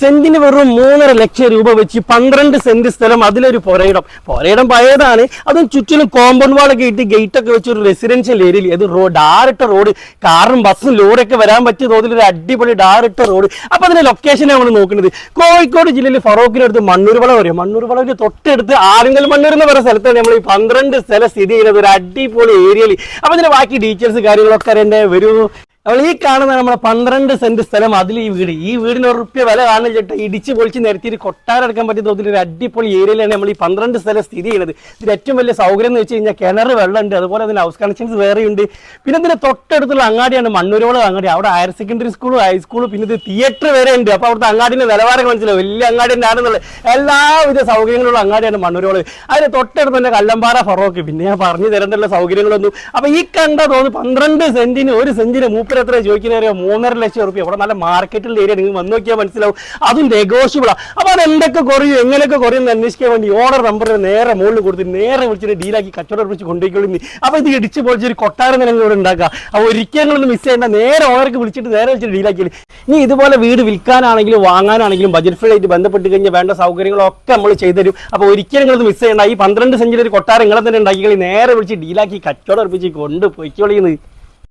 സെന്റിന് വെറും മൂന്നര ലക്ഷം രൂപ വെച്ച് പന്ത്രണ്ട് സെന്റ് സ്ഥലം അതിലൊരു പുരയിടം. പുരയിടം പഴയതാണ്. അതും ചുറ്റിലും കോമ്പൗണ്ട് വാളൊക്കെ ഇട്ട് ഗേറ്റ് ഒക്കെ വെച്ച് ഒരു റെസിഡൻഷ്യൽ ഏരിയയിൽ അത് റോഡ് ഡാറിട്ട റോഡ് കാറും ബസ്സും ലോറിയൊക്കെ വരാൻ പറ്റിയ തോതിൽ ഒരു അടിപൊളി ഡാറിട്ട റോഡ് അപ്പൊ അതിന്റെ ലൊക്കേഷനെ നമ്മൾ നോക്കുന്നത്. കോഴിക്കോട് ജില്ലയിൽ ഫറോക്കിനടുത്ത് മണ്ണൂർ വളം വരും. മണ്ണൂർ വളവിന്റെ തൊട്ടടുത്ത് ആരെങ്കിലും മണ്ണൂർ എന്ന് പറയുന്ന സ്ഥലത്താണ് നമ്മൾ ഈ പന്ത്രണ്ട് സ്ഥലം സ്ഥിതി ചെയ്യുന്നത്. ഒരു അടിപൊളി ഏരിയയിൽ അപ്പൊ ഇതിന്റെ ബാക്കി ഡീറ്റെയിൽസ് കാര്യങ്ങളൊക്കെ അറിയണ്ടേ വരൂ. അപ്പോൾ ഈ കാണുന്ന നമ്മുടെ പന്ത്രണ്ട് സെന്റ് സ്ഥലം അതിൽ ഈ വീട്. ഈ വീടിന് ഒരു റുപ്യ വില കാണുന്ന ചേട്ടാ. ഇടിച്ച് പൊളിച്ച് നിരത്തി കൊട്ടാരം എടുക്കാൻ പറ്റിയ തോതിൽ ഒരു അടിപൊളി ഏരിയയിലാണ് നമ്മൾ ഈ പന്ത്രണ്ട് സ്ഥലം സ്ഥിതി ചെയ്യുന്നത്. ഇതിൽ ഏറ്റവും വലിയ സൗകര്യം എന്ന് വെച്ച് കഴിഞ്ഞാൽ കിണർ വെള്ളമുണ്ട്. അതുപോലെ അതിന് ഹൗസ് കണക്ഷൻസ് വേറെയുണ്ട്. പിന്നെ ഇതിന്റെ തൊട്ടടുത്തുള്ള അങ്ങാടിയാണ് മണ്ണൂരോളം അങ്ങാടി. അവിടെ ഹയർ സെക്കൻഡറി സ്കൂളും ഹൈസ്കൂളും പിന്നെ ഇത് തിയേറ്റർ വരെ ഉണ്ട്. അപ്പോൾ അവിടുത്തെ അങ്ങാടിന്റെ നിലവാരം മനസ്സിലാവും വലിയ അങ്ങാടി തന്നെയാണെന്നുള്ളത് എല്ലാവിധ സൗകര്യങ്ങളുള്ള അങ്ങാടിയാണ് മണ്ണൂരോളം അതിന് തൊട്ടടുത്ത് തന്നെ കല്ലമ്പാറ ഫറോക്ക്. പിന്നെ ഞാൻ പറഞ്ഞു തരേണ്ടുള്ള സൗകര്യങ്ങളൊന്നും. അപ്പൊ ഈ കണ്ട തോന്നുന്നു പന്ത്രണ്ട് സെന്റിന് ഒരു സെന്റിന് മൂപ്പര് എത്ര ചോദിക്കുന്നറിയോ മൂന്നര ലക്ഷം റുപ്യ ഇവിടെ നല്ല മാർക്കറ്റിൽ ഏരിയ നിങ്ങൾ വന്നു നോക്കിയാൽ മനസ്സിലാവും. അതും നെഗോഷ്യബിളാണ് അപ്പൊ അത് എന്തൊക്കെ കുറയും എങ്ങനെയൊക്കെ കുറയും എന്ന് അന്വേഷിക്കാൻ വേണ്ടി ഓർഡർ നമ്പർ നേരെ മുകളിൽ കൊടുത്ത് നേരെ വിളിച്ചിട്ട് ഡീലാക്കി കച്ചവടം ഉറപ്പിച്ച് കൊണ്ടുപോയിക്കൊള്ളി അപ്പൊ ഇത് ഇടിച്ച് പൊളിച്ചൊരു കൊട്ടാരം തന്നെ ഇവിടെ ഉണ്ടാക്കുക. അപ്പൊ ഒരിക്കലും മിസ് ചെയ്യേണ്ട. നേരെ ഓണർക്ക് വിളിച്ചിട്ട് നേരെ വിളിച്ചിട്ട് ഡീലാക്കി ഇനി ഇതുപോലെ വീട് വിൽക്കാനാണെങ്കിലും വാങ്ങാനാണെങ്കിലും ബജറ്റ് ഫ്രീ ആയിട്ട് ബന്ധപ്പെട്ട് കഴിഞ്ഞാൽ വേണ്ട സൗകര്യങ്ങളൊക്കെ നമ്മൾ ചെയ്തുതരും അപ്പോൾ ഒരിക്കലും നിങ്ങളത് മിസ് ചെയ്യേണ്ട. ഈ പന്ത്രണ്ട് സെഞ്ചുറി ഒരു കൊട്ടാരം നിങ്ങളെ തന്നെ ഉണ്ടാക്കി നേരെ വിളിച്ച് ഡീലാക്കി കച്ചവടം ഉറപ്പിച്ച് കൊണ്ടുപോയിക്കോളിന്ന്